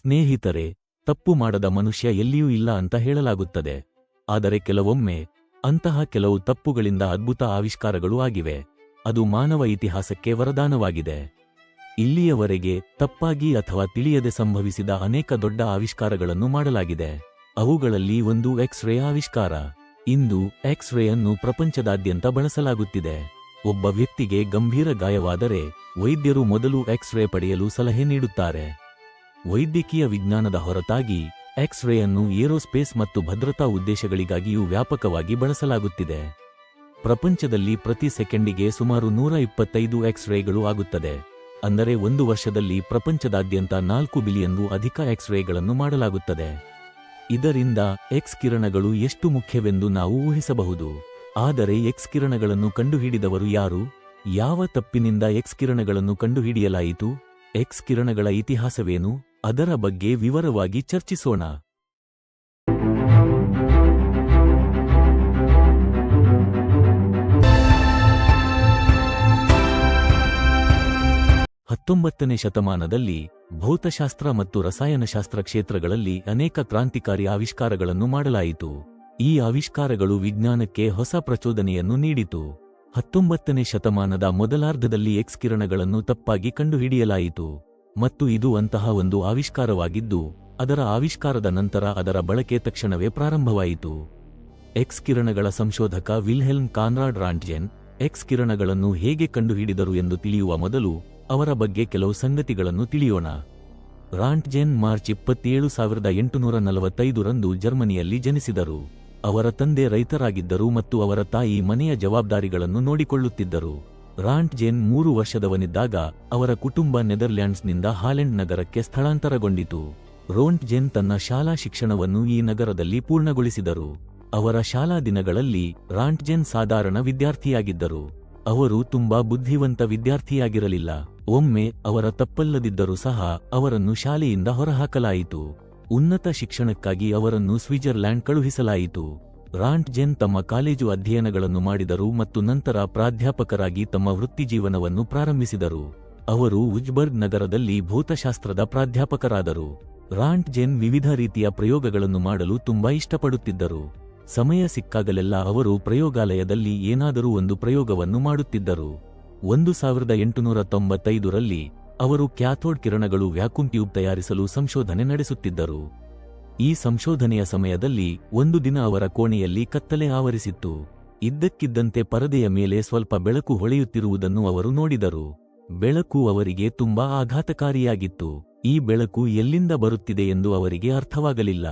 ಸ್ನೇಹಿತರೆ, ತಪ್ಪು ಮಾಡದ ಮನುಷ್ಯ ಎಲ್ಲಿಯೂ ಇಲ್ಲ ಅಂತ ಹೇಳಲಾಗುತ್ತದೆ. ಆದರೆ ಕೆಲವೊಮ್ಮೆ, ಅಂತಹ ಕೆಲವು ತಪ್ಪುಗಳಿಂದ ಅದ್ಭುತ ಆವಿಷ್ಕಾರಗಳು ಆಗಿವೆ. ಅದು ಮಾನವ ಇತಿಹಾಸಕ್ಕೆ ವರದಾನವಾಗಿದೆ. ಇಲ್ಲಿಯವರೆಗೆ ತಪ್ಪಾಗಿ ಅಥವಾ ತಿಳಿಯದೆ ಸಂಭವಿಸಿದ ಅನೇಕ ದೊಡ್ಡ ಆವಿಷ್ಕಾರಗಳನ್ನು ಮಾಡಲಾಗಿದೆ. ಅವುಗಳಲ್ಲಿ ಒಂದು ಎಕ್ಸ್ ರೇ ಆವಿಷ್ಕಾರ. ಇಂದು ಎಕ್ಸ್ ರೇ ಅನ್ನು ಪ್ರಪಂಚದಾದ್ಯಂತ ಬಳಸಲಾಗುತ್ತಿದೆ. ಒಬ್ಬ ವ್ಯಕ್ತಿಗೆ ಗಂಭೀರ ಗಾಯವಾದರೆ, ವೈದ್ಯರು ಮೊದಲು ಎಕ್ಸ್ ರೇ ಪಡೆಯಲು ಸಲಹೆ ನೀಡುತ್ತಾರೆ. ವೈದ್ಯಕೀಯ ವಿಜ್ಞಾನದ ಹೊರತಾಗಿ ಎಕ್ಸ್ ರೇ ಅನ್ನು ಏರೋಸ್ಪೇಸ್ ಮತ್ತು ಭದ್ರತಾ ಉದ್ದೇಶಗಳಿಗಾಗಿಯೂ ವ್ಯಾಪಕವಾಗಿ ಬಳಸಲಾಗುತ್ತಿದೆ. ಪ್ರಪಂಚದಲ್ಲಿ ಪ್ರತಿ ಸೆಕೆಂಡಿಗೆ ಸುಮಾರು ನೂರ ಇಪ್ಪತ್ತೈದು ಎಕ್ಸ್ ರೇಗಳು ಆಗುತ್ತದೆ. ಅಂದರೆ ಒಂದು ವರ್ಷದಲ್ಲಿ ಪ್ರಪಂಚದಾದ್ಯಂತ ನಾಲ್ಕು ಬಿಲಿಯನ್ಗೂ ಅಧಿಕ ಎಕ್ಸ್ ರೇಗಳನ್ನು ಮಾಡಲಾಗುತ್ತದೆ. ಇದರಿಂದ ಎಕ್ಸ್ ಕಿರಣಗಳು ಎಷ್ಟು ಮುಖ್ಯವೆಂದು ನಾವು ಊಹಿಸಬಹುದು. ಆದರೆ ಎಕ್ಸ್ ಕಿರಣಗಳನ್ನು ಕಂಡುಹಿಡಿದವರು ಯಾರು? ಯಾವ ತಪ್ಪಿನಿಂದ ಎಕ್ಸ್ ಕಿರಣಗಳನ್ನು ಕಂಡುಹಿಡಿಯಲಾಯಿತು? ಎಕ್ಸ್ ಕಿರಣಗಳ ಇತಿಹಾಸವೇನು? ಅದರ ಬಗ್ಗೆ ವಿವರವಾಗಿ ಚರ್ಚಿಸೋಣ. ಹತ್ತೊಂಬತ್ತನೇ ಶತಮಾನದಲ್ಲಿ ಭೌತಶಾಸ್ತ್ರ ಮತ್ತು ರಸಾಯನಶಾಸ್ತ್ರ ಕ್ಷೇತ್ರಗಳಲ್ಲಿ ಅನೇಕ ಕ್ರಾಂತಿಕಾರಿ ಆವಿಷ್ಕಾರಗಳನ್ನು ಮಾಡಲಾಯಿತು. ಈ ಆವಿಷ್ಕಾರಗಳು ವಿಜ್ಞಾನಕ್ಕೆ ಹೊಸ ಪ್ರಚೋದನೆಯನ್ನು ನೀಡಿತು. ಹತ್ತೊಂಬತ್ತನೇ ಶತಮಾನದ ಮೊದಲಾರ್ಧದಲ್ಲಿ ಎಕ್ಸ್ ಕಿರಣಗಳನ್ನು ತಪ್ಪಾಗಿ ಕಂಡುಹಿಡಿಯಲಾಯಿತು. ಮತ್ತು ಇದು ಅಂತಹ ಒಂದು ಆವಿಷ್ಕಾರವಾಗಿದ್ದು, ಅದರ ಆವಿಷ್ಕಾರದ ನಂತರ ಅದರ ಬಳಕೆ ತಕ್ಷಣವೇ ಪ್ರಾರಂಭವಾಯಿತು. ಎಕ್ಸ್ ಕಿರಣಗಳ ಸಂಶೋಧಕ ವಿಲ್ಹೆಲ್ಮ್ ಕಾನ್ರಾಡ್ ರಾಂಟ್ಜೆನ್, ಎಕ್ಸ್ ಕಿರಣಗಳನ್ನು ಹೇಗೆ ಕಂಡುಹಿಡಿದರು ಎಂದು ತಿಳಿಯುವ ಮೊದಲು, ಅವರ ಬಗ್ಗೆ ಕೆಲವು ಸಂಗತಿಗಳನ್ನು ತಿಳಿಯೋಣ. ರಾಂಟ್ಜೆನ್ ಮಾರ್ಚ್ ಇಪ್ಪತ್ತೇಳು ಸಾವಿರದ ಎಂಟುನೂರ ನಲವತ್ತೈದರಂದು ಜರ್ಮನಿಯಲ್ಲಿ ಜನಿಸಿದರು. ಅವರ ತಂದೆ ರೈತರಾಗಿದ್ದರು ಮತ್ತು ಅವರ ತಾಯಿ ಮನೆಯ ಜವಾಬ್ದಾರಿಗಳನ್ನು ನೋಡಿಕೊಳ್ಳುತ್ತಿದ್ದರು. ರಾಂಟ್ಜೆನ್ ಮೂರು ವರ್ಷದವನಿದ್ದಾಗ ಅವರ ಕುಟುಂಬ ನೆದರ್ಲ್ಯಾಂಡ್ಸ್ನಿಂದ ಹಾಲೆಂಡ್ ನಗರಕ್ಕೆ ಸ್ಥಳಾಂತರಗೊಂಡಿತು. ರೋಂಟ್ಜೆನ್ ತನ್ನ ಶಾಲಾ ಶಿಕ್ಷಣವನ್ನು ಈ ನಗರದಲ್ಲಿ ಪೂರ್ಣಗೊಳಿಸಿದರು. ಅವರ ಶಾಲಾ ದಿನಗಳಲ್ಲಿ ರಾಂಟ್ಜೆನ್ ಸಾಧಾರಣ ವಿದ್ಯಾರ್ಥಿಯಾಗಿದ್ದರು. ಅವರು ತುಂಬಾ ಬುದ್ಧಿವಂತ ವಿದ್ಯಾರ್ಥಿಯಾಗಿರಲಿಲ್ಲ. ಒಮ್ಮೆ ಅವರ ತಪ್ಪಲ್ಲದಿದ್ದರೂ ಸಹ ಅವರನ್ನು ಶಾಲೆಯಿಂದ ಹೊರಹಾಕಲಾಯಿತು. ಉನ್ನತ ಶಿಕ್ಷಣಕ್ಕಾಗಿ ಅವರನ್ನು ಸ್ವಿಟ್ಜರ್ಲ್ಯಾಂಡ್ ಕಳುಹಿಸಲಾಯಿತು. ರಾಂಟ್ಜೆನ್ ತಮ್ಮ ಕಾಲೇಜು ಅಧ್ಯಯನಗಳನ್ನು ಮಾಡಿದರು ಮತ್ತು ನಂತರ ಪ್ರಾಧ್ಯಾಪಕರಾಗಿ ತಮ್ಮ ವೃತ್ತಿಜೀವನವನ್ನು ಪ್ರಾರಂಭಿಸಿದರು. ಅವರು ಉಜ್ಬರ್ಗ್ ನಗರದಲ್ಲಿ ಭೌತಶಾಸ್ತ್ರದ ಪ್ರಾಧ್ಯಾಪಕರಾದರು. ರಾಂಟ್ ಜೆನ್ ವಿವಿಧ ರೀತಿಯ ಪ್ರಯೋಗಗಳನ್ನು ಮಾಡಲು ತುಂಬಾ ಇಷ್ಟಪಡುತ್ತಿದ್ದರು. ಸಮಯ ಸಿಕ್ಕಾಗಲೆಲ್ಲ ಅವರು ಪ್ರಯೋಗಾಲಯದಲ್ಲಿ ಏನಾದರೂ ಒಂದು ಪ್ರಯೋಗವನ್ನು ಮಾಡುತ್ತಿದ್ದರು. ಒಂದು ಸಾವಿರದ ಎಂಟುನೂರ ತೊಂಬತ್ತೈದರಲ್ಲಿ ಅವರು ಕ್ಯಾಥೋಡ್ ಕಿರಣಗಳು ವ್ಯಾಕ್ಯೂಮ್ ಟ್ಯೂಬ್ ತಯಾರಿಸಲು ಸಂಶೋಧನೆ ನಡೆಸುತ್ತಿದ್ದರು. ಈ ಸಂಶೋಧನೆಯ ಸಮಯದಲ್ಲಿ ಒಂದು ದಿನ ಅವರ ಕೋಣೆಯಲ್ಲಿ ಕತ್ತಲೆ ಆವರಿಸಿತ್ತು. ಇದ್ದಕ್ಕಿದ್ದಂತೆ ಪರದೆಯ ಮೇಲೆ ಸ್ವಲ್ಪ ಬೆಳಕು ಹೊಳೆಯುತ್ತಿರುವುದನ್ನು ಅವರು ನೋಡಿದರು. ಬೆಳಕು ಅವರಿಗೆ ತುಂಬಾ ಆಘಾತಕಾರಿಯಾಗಿತ್ತು. ಈ ಬೆಳಕು ಎಲ್ಲಿಂದ ಬರುತ್ತಿದೆ ಎಂದು ಅವರಿಗೆ ಅರ್ಥವಾಗಲಿಲ್ಲ.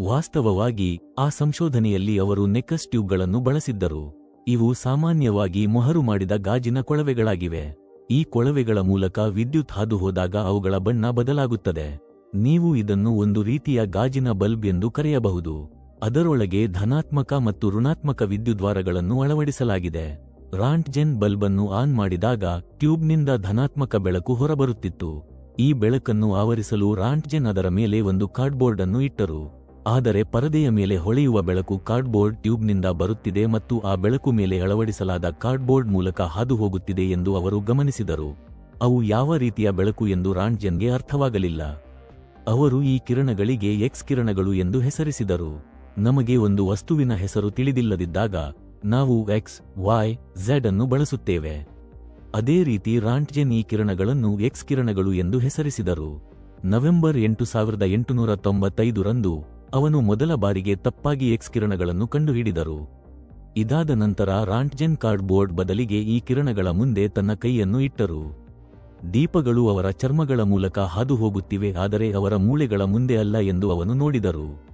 ವಾಸ್ತವವಾಗಿ, ಆ ಸಂಶೋಧನೆಯಲ್ಲಿ ಅವರು ನೆಕಸ್ ಟ್ಯೂಬ್ಗಳನ್ನು ಬಳಸಿದ್ದರು. ಇವು ಸಾಮಾನ್ಯವಾಗಿ ಮೊಹರು ಮಾಡಿದ ಗಾಜಿನ ಕೊಳವೆಗಳಾಗಿವೆ. ಈ ಕೊಳವೆಗಳ ಮೂಲಕ ವಿದ್ಯುತ್ ಹಾದುಹೋದಾಗ ಅವುಗಳ ಬಣ್ಣ ಬದಲಾಗುತ್ತದೆ. ನೀವು ಇದನ್ನು ಒಂದು ರೀತಿಯ ಗಾಜಿನ ಬಲ್ಬ್ ಎಂದು ಕರೆಯಬಹುದು. ಅದರೊಳಗೆ ಧನಾತ್ಮಕ ಮತ್ತು ಋಣಾತ್ಮಕ ವಿದ್ಯುದ್ವಾರಗಳನ್ನು ಅಳವಡಿಸಲಾಗಿದೆ. ರಾಂಟ್ಜೆನ್ ಬಲ್ಬ್ ಅನ್ನು ಆನ್ ಮಾಡಿದಾಗ ಟ್ಯೂಬ್ನಿಂದ ಧನಾತ್ಮಕ ಬೆಳಕು ಹೊರಬರುತ್ತಿತ್ತು. ಈ ಬೆಳಕನ್ನು ಆವರಿಸಲು ರಾಂಟ್ಜೆನ್ ಅದರ ಮೇಲೆ ಒಂದು ಕಾರ್ಡ್ಬೋರ್ಡ್ ಅನ್ನು ಇಟ್ಟರು. ಆದರೆ ಪರದೆಯ ಮೇಲೆ ಹೊಳೆಯುವ ಬೆಳಕು ಕಾರ್ಡ್ಬೋರ್ಡ್ ಟ್ಯೂಬ್ನಿಂದ ಬರುತ್ತಿದೆ ಮತ್ತು ಆ ಬೆಳಕು ಮೇಲೆ ಅಳವಡಿಸಲಾದ ಕಾರ್ಡ್ಬೋರ್ಡ್ ಮೂಲಕ ಹಾದು ಹೋಗುತ್ತಿದೆ ಎಂದು ಅವರು ಗಮನಿಸಿದರು. ಅವು ಯಾವ ರೀತಿಯ ಬೆಳಕು ಎಂದು ರಾಂಟ್ಜೆನ್ಗೆ ಅರ್ಥವಾಗಲಿಲ್ಲ. ಅವರು ಈ ಕಿರಣಗಳಿಗೆ ಎಕ್ಸ್ ಕಿರಣಗಳು ಎಂದು ಹೆಸರಿಸಿದರು. ನಮಗೆ ಒಂದು ವಸ್ತುವಿನ ಹೆಸರು ತಿಳಿದಿಲ್ಲದಿದ್ದಾಗ, ನಾವು ಎಕ್ಸ್ ವೈ ಝೆಡ್ ಅನ್ನು ಬಳಸುತ್ತೇವೆ. ಅದೇ ರೀತಿ ರಾಂಟ್ಜೆನ್ ಈ ಕಿರಣಗಳನ್ನು ಎಕ್ಸ್ ಕಿರಣಗಳು ಎಂದು ಹೆಸರಿಸಿದರು. ನವೆಂಬರ್ ಎಂಟು ಸಾವಿರದ ಎಂಟುನೂರ ತೊಂಬತ್ತೈದರಂದು, ಅವನು ಮೊದಲ ಬಾರಿಗೆ ತಪ್ಪಾಗಿ ಎಕ್ಸ್ ಕಿರಣಗಳನ್ನು ಕಂಡುಹಿಡಿದರು. ಇದಾದ ನಂತರ ರಾಂಟ್ಜೆನ್ ಕಾರ್ಡ್ಬೋರ್ಡ್ ಬದಲಿಗೆ ಈ ಕಿರಣಗಳ ಮುಂದೆ ತನ್ನ ಕೈಯನ್ನು ಇಟ್ಟರು. ದೀಪಗಳು ಅವರ ಚರ್ಮಗಳ ಮೂಲಕ ಹಾದು ಹೋಗುತ್ತಿವೆ ಆದರೆ ಅವರ ಮೂಳೆಗಳ ಮುಂದೆ ಅಲ್ಲ ಎಂದು ಅವನು ನೋಡಿದರು.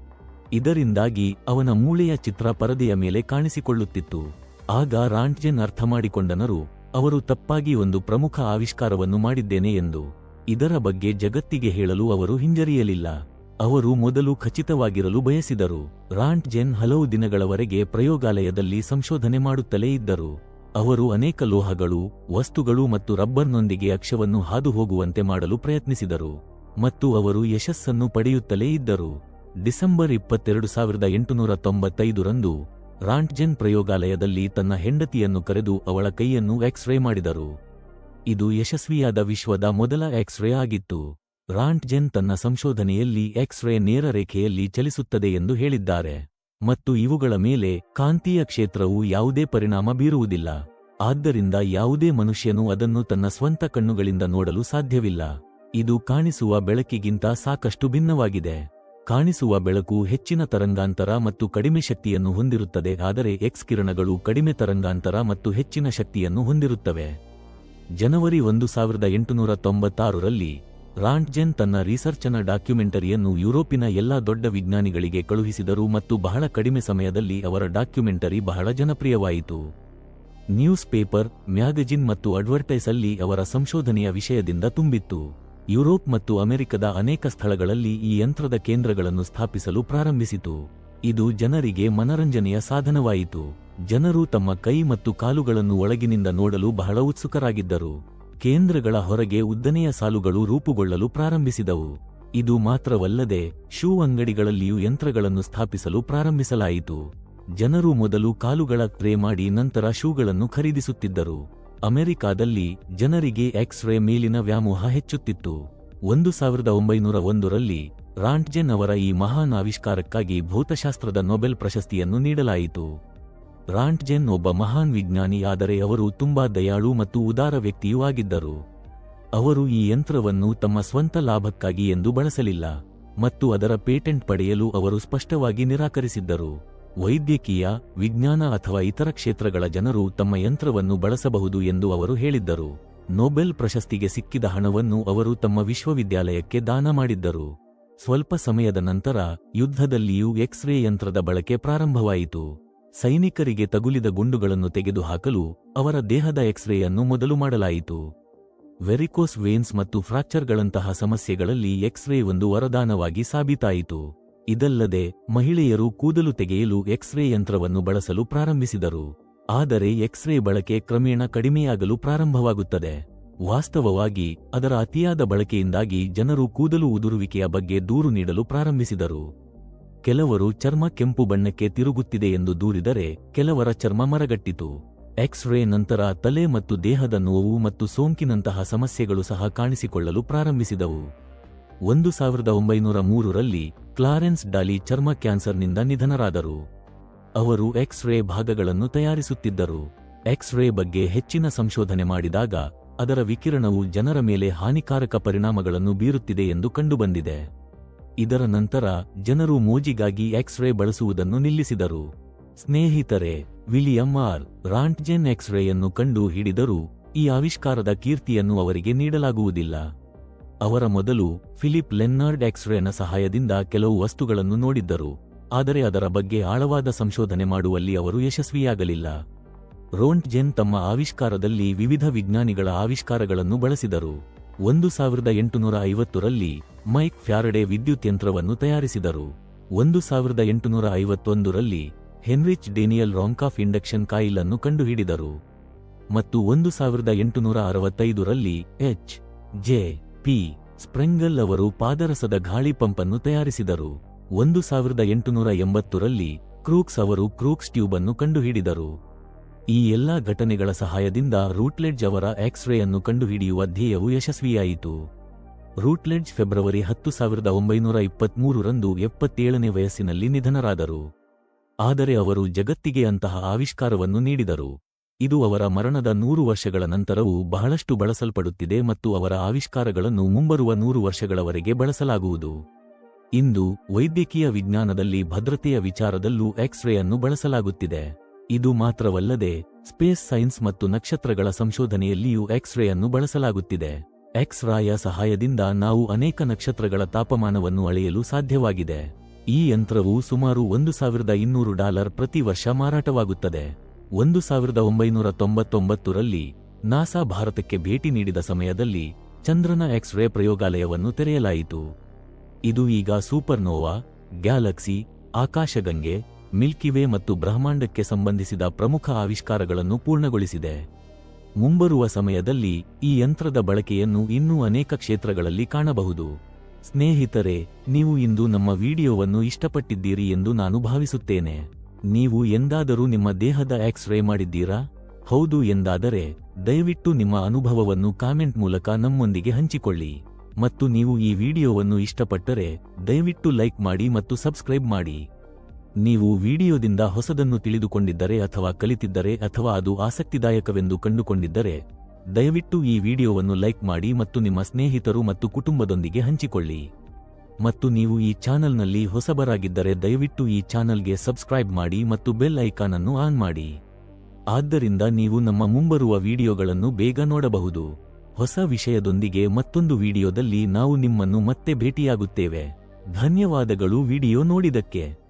ಇದರಿಂದಾಗಿ ಅವನ ಮೂಳೆಯ ಚಿತ್ರ ಪರದೆಯ ಮೇಲೆ ಕಾಣಿಸಿಕೊಳ್ಳುತ್ತಿತ್ತು. ಆಗ ರಾಂಟ್ಜೆನ್ ಅರ್ಥಮಾಡಿಕೊಂಡನರು, ಅವರು ತಪ್ಪಾಗಿ ಒಂದು ಪ್ರಮುಖ ಆವಿಷ್ಕಾರವನ್ನು ಮಾಡಿದ್ದೇನೆ ಎಂದು. ಇದರ ಬಗ್ಗೆ ಜಗತ್ತಿಗೆ ಹೇಳಲು ಅವರು ಹಿಂಜರಿಯಲಿಲ್ಲ. ಅವರು ಮೊದಲು ಖಚಿತವಾಗಿರಲು ಬಯಸಿದರು. ರಾಂಟ್ಜೆನ್ ಹಲವು ದಿನಗಳವರೆಗೆ ಪ್ರಯೋಗಾಲಯದಲ್ಲಿ ಸಂಶೋಧನೆ ಮಾಡುತ್ತಲೇ ಇದ್ದರು. ಅವರು ಅನೇಕ ಲೋಹಗಳು, ವಸ್ತುಗಳು ಮತ್ತು ರಬ್ಬರ್ನೊಂದಿಗೆ ಅಕ್ಷವನ್ನು ಹಾದು ಹೋಗುವಂತೆ ಮಾಡಲು ಪ್ರಯತ್ನಿಸಿದರು ಮತ್ತು ಅವರು ಯಶಸ್ಸನ್ನು ಪಡೆಯುತ್ತಲೇ ಇದ್ದರು. ಡಿಸೆಂಬರ್ ಇಪ್ಪತ್ತೆರಡು ಸಾವಿರದ ಎಂಟುನೂರ ತೊಂಬತ್ತೈದರಂದು ರಾಂಟ್ಜೆನ್ ಪ್ರಯೋಗಾಲಯದಲ್ಲಿ ತನ್ನ ಹೆಂಡತಿಯನ್ನು ಕರೆದು ಅವಳ ಕೈಯನ್ನು ಎಕ್ಸ್ ರೇ ಮಾಡಿದರು. ಇದು ಯಶಸ್ವಿಯಾದ ವಿಶ್ವದ ಮೊದಲ ಎಕ್ಸ್ ರೇ ಆಗಿತ್ತು. ರಾಂಟ್ಜೆನ್ ತನ್ನ ಸಂಶೋಧನೆಯಲ್ಲಿ ಎಕ್ಸ್ ರೇ ನೇರ ರೇಖೆಯಲ್ಲಿ ಚಲಿಸುತ್ತದೆ ಎಂದು ಹೇಳಿದ್ದಾರೆ. ಮತ್ತು ಇವುಗಳ ಮೇಲೆ ಕಾಂತೀಯ ಕ್ಷೇತ್ರವು ಯಾವುದೇ ಪರಿಣಾಮ ಬೀರುವುದಿಲ್ಲ. ಆದ್ದರಿಂದ ಯಾವುದೇ ಮನುಷ್ಯನು ಅದನ್ನು ತನ್ನ ಸ್ವಂತ ಕಣ್ಣುಗಳಿಂದ ನೋಡಲು ಸಾಧ್ಯವಿಲ್ಲ. ಇದು ಕಾಣಿಸುವ ಬೆಳಕಿಗಿಂತ ಸಾಕಷ್ಟು ಭಿನ್ನವಾಗಿದೆ. ಕಾಣಿಸುವ ಬೆಳಕು ಹೆಚ್ಚಿನ ತರಂಗಾಂತರ ಮತ್ತು ಕಡಿಮೆ ಶಕ್ತಿಯನ್ನು ಹೊಂದಿರುತ್ತದೆ, ಆದರೆ ಎಕ್ಸ್ ಕಿರಣಗಳು ಕಡಿಮೆ ತರಂಗಾಂತರ ಮತ್ತು ಹೆಚ್ಚಿನ ಶಕ್ತಿಯನ್ನು ಹೊಂದಿರುತ್ತವೆ. ಜನವರಿ ಒಂದು ಸಾವಿರದ ಎಂಟುನೂರ ತೊಂಬತ್ತಾರರಲ್ಲಿ ರಾಂಟ್ಜೆನ್ ತನ್ನ ರಿಸರ್ಚನ ಡಾಕ್ಯುಮೆಂಟರಿಯನ್ನು ಯುರೋಪಿನ ಎಲ್ಲಾ ದೊಡ್ಡ ವಿಜ್ಞಾನಿಗಳಿಗೆ ಕಳುಹಿಸಿದರು ಮತ್ತು ಬಹಳ ಕಡಿಮೆ ಸಮಯದಲ್ಲಿ ಅವರ ಡಾಕ್ಯುಮೆಂಟರಿ ಬಹಳ ಜನಪ್ರಿಯವಾಯಿತು. ನ್ಯೂಸ್ ಪೇಪರ್, ಮ್ಯಾಗಜಿನ್ ಮತ್ತು ಅಡ್ವರ್ಟೈಸ್ ಅಲ್ಲಿ ಅವರ ಸಂಶೋಧನೆಯ ವಿಷಯದಿಂದ ತುಂಬಿತ್ತು. ಯುರೋಪ್ ಮತ್ತು ಅಮೆರಿಕದ ಅನೇಕ ಸ್ಥಳಗಳಲ್ಲಿ ಈ ಯಂತ್ರದ ಕೇಂದ್ರಗಳನ್ನು ಸ್ಥಾಪಿಸಲು ಪ್ರಾರಂಭಿಸಿತು. ಇದು ಜನರಿಗೆ ಮನರಂಜನೆಯ ಸಾಧನವಾಯಿತು. ಜನರು ತಮ್ಮ ಕೈ ಮತ್ತು ಕಾಲುಗಳನ್ನು ಒಳಗಿನಿಂದ ನೋಡಲು ಬಹಳ ಉತ್ಸುಕರಾಗಿದ್ದರು. ಕೇಂದ್ರಗಳ ಹೊರಗೆ ಉದ್ದನೆಯ ಸಾಲುಗಳು ರೂಪುಗೊಳ್ಳಲು ಪ್ರಾರಂಭಿಸಿದವು. ಇದು ಮಾತ್ರವಲ್ಲದೆ, ಶೂ ಅಂಗಡಿಗಳಲ್ಲಿಯೂ ಯಂತ್ರಗಳನ್ನು ಸ್ಥಾಪಿಸಲು ಪ್ರಾರಂಭಿಸಲಾಯಿತು. ಜನರು ಮೊದಲು ಕಾಲುಗಳ ಕ್ರೇ ಮಾಡಿ ನಂತರ ಶೂಗಳನ್ನು ಖರೀದಿಸುತ್ತಿದ್ದರು. ಅಮೆರಿಕಾದಲ್ಲಿ ಜನರಿಗೆ ಎಕ್ಸ್ ರೇ ಮೇಲಿನ ವ್ಯಾಮೋಹ ಹೆಚ್ಚುತ್ತಿತ್ತು. ಒಂದು ಸಾವಿರದ ಒಂಬೈನೂರ ಒಂದರಲ್ಲಿ, ರಾಂಟ್ಜೆನ್ ಅವರ ಈ ಮಹಾನ್ ಆವಿಷ್ಕಾರಕ್ಕಾಗಿ ಭೌತಶಾಸ್ತ್ರದ ನೊಬೆಲ್ ಪ್ರಶಸ್ತಿಯನ್ನು ನೀಡಲಾಯಿತು. ರಾಂಟ್ಜೆನ್ ಒಬ್ಬ ಮಹಾನ್ ವಿಜ್ಞಾನಿ ಆದರೆ ಅವರು ತುಂಬಾ ದಯಾಳು ಮತ್ತು ಉದಾರ ವ್ಯಕ್ತಿಯೂ ಆಗಿದ್ದರು. ಅವರು ಈ ಯಂತ್ರವನ್ನು ತಮ್ಮ ಸ್ವಂತ ಲಾಭಕ್ಕಾಗಿ ಎಂದು ಬಳಸಲಿಲ್ಲ ಮತ್ತು ಅದರ ಪೇಟೆಂಟ್ ಪಡೆಯಲು ಅವರು ಸ್ಪಷ್ಟವಾಗಿ ನಿರಾಕರಿಸಿದ್ದರು. ವೈದ್ಯಕೀಯ, ವಿಜ್ಞಾನ ಅಥವಾ ಇತರ ಕ್ಷೇತ್ರಗಳ ಜನರು ತಮ್ಮ ಯಂತ್ರವನ್ನು ಬಳಸಬಹುದು ಎಂದು ಅವರು ಹೇಳಿದ್ದರು. ನೊಬೆಲ್ ಪ್ರಶಸ್ತಿಗೆ ಸಿಕ್ಕಿದ ಹಣವನ್ನು ಅವರು ತಮ್ಮ ವಿಶ್ವವಿದ್ಯಾಲಯಕ್ಕೆ ದಾನ ಮಾಡಿದ್ದರು. ಸ್ವಲ್ಪ ಸಮಯದ ನಂತರ ಯುದ್ಧದಲ್ಲಿಯೂ ಎಕ್ಸ್ರೇ ಯಂತ್ರದ ಬಳಕೆ ಪ್ರಾರಂಭವಾಯಿತು. ಸೈನಿಕರಿಗೆ ತಗುಲಿದ ಗುಂಡುಗಳನ್ನು ತೆಗೆದುಹಾಕಲು ಅವರ ದೇಹದ ಎಕ್ಸ್ರೇಯನ್ನು ಮೊದಲು ಮಾಡಲಾಯಿತು. ವೆರಿಕೋಸ್ ವೇನ್ಸ್ ಮತ್ತು ಫ್ರಾಕ್ಚರ್ಗಳಂತಹ ಸಮಸ್ಯೆಗಳಲ್ಲಿ ಎಕ್ಸ್ರೇ ಒಂದು ವರದಾನವಾಗಿ ಸಾಬೀತಾಯಿತು. ಇದಲ್ಲದೆ, ಮಹಿಳೆಯರು ಕೂದಲು ತೆಗೆಯಲು ಎಕ್ಸ್ರೇ ಯಂತ್ರವನ್ನು ಬಳಸಲು ಪ್ರಾರಂಭಿಸಿದರು. ಆದರೆ ಎಕ್ಸ್ರೇ ಬಳಕೆ ಕ್ರಮೇಣ ಕಡಿಮೆಯಾಗಲು ಪ್ರಾರಂಭವಾಗುತ್ತದೆ. ವಾಸ್ತವವಾಗಿ, ಅದರ ಅತಿಯಾದ ಬಳಕೆಯಿಂದಾಗಿ ಜನರು ಕೂದಲು ಉದುರುವಿಕೆಯ ಬಗ್ಗೆ ದೂರು ನೀಡಲು ಪ್ರಾರಂಭಿಸಿದರು. ಕೆಲವರು ಚರ್ಮ ಕೆಂಪು ಬಣ್ಣಕ್ಕೆ ತಿರುಗುತ್ತಿದೆ ಎಂದು ದೂರಿದರೆ ಕೆಲವರ ಚರ್ಮ ಮರಗಟ್ಟಿತು. ಎಕ್ಸ್ ರೇ ನಂತರ ತಲೆ ಮತ್ತು ದೇಹದ ನೋವು ಮತ್ತು ಸೋಂಕಿನಂತಹ ಸಮಸ್ಯೆಗಳು ಸಹ ಕಾಣಿಸಿಕೊಳ್ಳಲು ಪ್ರಾರಂಭಿಸಿದವು. ಒಂದು ಸಾವಿರದ ಒಂಬೈನೂರ ಮೂರರಲ್ಲಿ ಕ್ಲಾರೆನ್ಸ್ ಡಾಲಿ ಚರ್ಮ ಕ್ಯಾನ್ಸರ್ನಿಂದ ನಿಧನರಾದರು. ಅವರು ಎಕ್ಸ್ ರೇ ಭಾಗಗಳನ್ನು ತಯಾರಿಸುತ್ತಿದ್ದರು. ಎಕ್ಸ್ ರೇ ಬಗ್ಗೆ ಹೆಚ್ಚಿನ ಸಂಶೋಧನೆ ಮಾಡಿದಾಗ ಅದರ ವಿಕಿರಣವು ಜನರ ಮೇಲೆ ಹಾನಿಕಾರಕ ಪರಿಣಾಮಗಳನ್ನು ಬೀರುತ್ತಿದೆ ಎಂದು ಕಂಡುಬಂದಿದೆ. ಇದರ ನಂತರ ಜನರು ಮೋಜಿಗಾಗಿ ಎಕ್ಸ್ ರೇ ಬಳಸುವುದನ್ನು ನಿಲ್ಲಿಸಿದರು. ಸ್ನೇಹಿತರೆ, ವಿಲಿಯಂ ಆರ್. ರಾಂಟ್ಜೆನ್ ಎಕ್ಸ್ ರೇಯನ್ನು ಕಂಡು ಹಿಡಿದರೂ ಈ ಆವಿಷ್ಕಾರದ ಕೀರ್ತಿಯನ್ನು ಅವರಿಗೆ ನೀಡಲಾಗುವುದಿಲ್ಲ. ಅವರ ಮೊದಲು ಫಿಲಿಪ್ ಲೆನ್ನಾರ್ಡ್ ಎಕ್ಸ್ ರೇನ ಸಹಾಯದಿಂದ ಕೆಲವು ವಸ್ತುಗಳನ್ನು ನೋಡಿದ್ದರು. ಆದರೆ ಅದರ ಬಗ್ಗೆ ಆಳವಾದ ಸಂಶೋಧನೆ ಮಾಡುವಲ್ಲಿ ಅವರು ಯಶಸ್ವಿಯಾಗಲಿಲ್ಲ. ರೋಂಟ್ಜೆನ್ ತಮ್ಮ ಆವಿಷ್ಕಾರದಲ್ಲಿ ವಿವಿಧ ವಿಜ್ಞಾನಿಗಳ ಆವಿಷ್ಕಾರಗಳನ್ನು ಬಳಸಿದರು. ಒಂದು ಸಾವಿರದ ಎಂಟುನೂರ ಐವತ್ತರಲ್ಲಿ ಮೈಕ್ ಫ್ಯಾರಡೆ ವಿದ್ಯುತ್ ಯಂತ್ರವನ್ನು ತಯಾರಿಸಿದರು. ಒಂದು ಸಾವಿರದ ಎಂಟುನೂರ ಐವತ್ತೊಂದರಲ್ಲಿ Heinrich Daniel Ruhmkorff induction coil ಅನ್ನು ಕಂಡುಹಿಡಿದರು. ಮತ್ತು ಒಂದು ಸಾವಿರದ ಎಂಟುನೂರ ಅರವತ್ತೈದರಲ್ಲಿ ಎಚ್. ಜೆ. ಪಿ. ಸ್ಪ್ರೆಂಗಲ್ ಅವರು ಪಾದರಸದ ಗಾಳಿ ಪಂಪನ್ನು ತಯಾರಿಸಿದರು. ಒಂದು ಸಾವಿರದ ಎಂಟುನೂರ ಎಂಬತ್ತರಲ್ಲಿ ಕ್ರೂಕ್ಸ್ ಅವರು ಕ್ರೂಕ್ಸ್ ಟ್ಯೂಬ್ ಅನ್ನು ಕಂಡುಹಿಡಿದರು. ಈ ಎಲ್ಲಾ ಘಟನೆಗಳ ಸಹಾಯದಿಂದ ರೂಟ್ಲೆಡ್ಜ್ ಅವರ ಎಕ್ಸ್ ರೇ ಅನ್ನು ಕಂಡುಹಿಡಿಯುವ ಧ್ಯೇಯವು ಯಶಸ್ವಿಯಾಯಿತು. ರೂಟ್ಲೆಡ್ಜ್ ಫೆಬ್ರವರಿ ಹತ್ತು ಸಾವಿರದ ಒಂಬೈನೂರ ಇಪ್ಪತ್ಮೂರರಂದು ಎಪ್ಪತ್ತೇಳನೇ ವಯಸ್ಸಿನಲ್ಲಿ ನಿಧನರಾದರು. ಆದರೆ ಅವರು ಜಗತ್ತಿಗೆ ಅಂತಹ ಆವಿಷ್ಕಾರವನ್ನು ನೀಡಿದರು. ಇದು ಅವರ ಮರಣದ ನೂರು ವರ್ಷಗಳ ನಂತರವೂ ಬಹಳಷ್ಟು ಬಳಸಲ್ಪಡುತ್ತಿದೆ ಮತ್ತು ಅವರ ಆವಿಷ್ಕಾರಗಳನ್ನು ಮುಂಬರುವ ನೂರು ವರ್ಷಗಳವರೆಗೆ ಬಳಸಲಾಗುವುದು. ಇಂದು ವೈದ್ಯಕೀಯ ವಿಜ್ಞಾನದಲ್ಲಿ ಭದ್ರತೆಯ ವಿಚಾರದಲ್ಲೂ ಎಕ್ಸ್ ರೇ ಅನ್ನು ಬಳಸಲಾಗುತ್ತಿದೆ. ಇದು ಮಾತ್ರವಲ್ಲದೆ ಸ್ಪೇಸ್ ಸೈನ್ಸ್ ಮತ್ತು ನಕ್ಷತ್ರಗಳ ಸಂಶೋಧನೆಯಲ್ಲಿಯೂ ಎಕ್ಸ್ ರೇ ಅನ್ನು ಬಳಸಲಾಗುತ್ತಿದೆ. ಎಕ್ಸ್ ರಾಯ ಸಹಾಯದಿಂದ ನಾವು ಅನೇಕ ನಕ್ಷತ್ರಗಳ ತಾಪಮಾನವನ್ನು ಅಳೆಯಲು ಸಾಧ್ಯವಾಗಿದೆ. ಈ ಯಂತ್ರವು ಸುಮಾರು ಒಂದು ಸಾವಿರದ ಇನ್ನೂರು ಡಾಲರ್ ಪ್ರತಿ ವರ್ಷ ಮಾರಾಟವಾಗುತ್ತದೆ. ಒಂದು ಸಾವಿರದ ಒಂಬೈನೂರ ತೊಂಬತ್ತೊಂಬತ್ತರಲ್ಲಿ ನಾಸಾ ಭಾರತಕ್ಕೆ ಭೇಟಿ ನೀಡಿದ ಸಮಯದಲ್ಲಿ ಚಂದ್ರನ ಎಕ್ಸ್ ರೇ ಪ್ರಯೋಗಾಲಯವನ್ನು ತೆರೆಯಲಾಯಿತು. ಇದು ಈಗ ಸೂಪರ್ನೋವಾ, ಗ್ಯಾಲಕ್ಸಿ, ಆಕಾಶಗಂಗೆ ಮಿಲ್ಕಿವೇ ಮತ್ತು ಬ್ರಹ್ಮಾಂಡಕ್ಕೆ ಸಂಬಂಧಿಸಿದ ಪ್ರಮುಖ ಆವಿಷ್ಕಾರಗಳನ್ನು ಪೂರ್ಣಗೊಳಿಸಿದೆ. ಮುಂಬರುವ ಸಮಯದಲ್ಲಿ ಈ ಯಂತ್ರದ ಬಳಕೆಯನ್ನು ಇನ್ನೂ ಅನೇಕ ಕ್ಷೇತ್ರಗಳಲ್ಲಿ ಕಾಣಬಹುದು. ಸ್ನೇಹಿತರೆ, ನೀವು ಇಂದು ನಮ್ಮ ವಿಡಿಯೋವನ್ನು ಇಷ್ಟಪಟ್ಟಿದ್ದೀರಿ ಎಂದು ನಾನು ಭಾವಿಸುತ್ತೇನೆ. ನೀವು ಎಂದಾದರೂ ನಿಮ್ಮ ದೇಹದ ಎಕ್ಸ್ ರೇ ಮಾಡಿದ್ದೀರಾ? ಹೌದು ಎಂದಾದರೆ, ದಯವಿಟ್ಟು ನಿಮ್ಮ ಅನುಭವವನ್ನು ಕಾಮೆಂಟ್ ಮೂಲಕ ನಮ್ಮೊಂದಿಗೆ ಹಂಚಿಕೊಳ್ಳಿ. ಮತ್ತು ನೀವು ಈ ವಿಡಿಯೋವನ್ನು ಇಷ್ಟಪಟ್ಟರೆ, ದಯವಿಟ್ಟು ಲೈಕ್ ಮಾಡಿ ಮತ್ತು ಸಬ್ಸ್ಕ್ರೈಬ್ ಮಾಡಿ. ನೀವು ವಿಡಿಯೋದಿಂದ ಹೊಸದನ್ನು ತಿಳಿದುಕೊಂಡಿದ್ದರೆ ಅಥವಾ ಕಲಿತಿದ್ದರೆ ಅಥವಾ ಅದು ಆಸಕ್ತಿದಾಯಕವೆಂದು ಕಂಡುಕೊಂಡಿದ್ದರೆ, ದಯವಿಟ್ಟು ಈ ವಿಡಿಯೋವನ್ನು ಲೈಕ್ ಮಾಡಿ ಮತ್ತು ನಿಮ್ಮ ಸ್ನೇಹಿತರು ಮತ್ತು ಕುಟುಂಬದೊಂದಿಗೆ ಹಂಚಿಕೊಳ್ಳಿ. ಮತ್ತು ನೀವು ಈ ಚಾನಲ್ನಲ್ಲಿ ಹೊಸಬರಾಗಿದ್ದರೆ ದಯವಿಟ್ಟು ಈ ಚಾನಲ್ಗೆ ಸಬ್ಸ್ಕ್ರೈಬ್ ಮಾಡಿ ಮತ್ತು ಬೆಲ್ ಐಕಾನ್ ಅನ್ನು ಆನ್ ಮಾಡಿ. ಆದ್ದರಿಂದ ನೀವು ನಮ್ಮ ಮುಂಬರುವ ವಿಡಿಯೋಗಳನ್ನು ಬೇಗ ನೋಡಬಹುದು. ಹೊಸ ವಿಷಯದೊಂದಿಗೆ ಮತ್ತೊಂದು ವಿಡಿಯೋದಲ್ಲಿ ನಾವು ನಿಮ್ಮನ್ನು ಮತ್ತೆ ಭೇಟಿಯಾಗುತ್ತೇವೆ. ಧನ್ಯವಾದಗಳು ವಿಡಿಯೋ ನೋಡಿದಕ್ಕೆ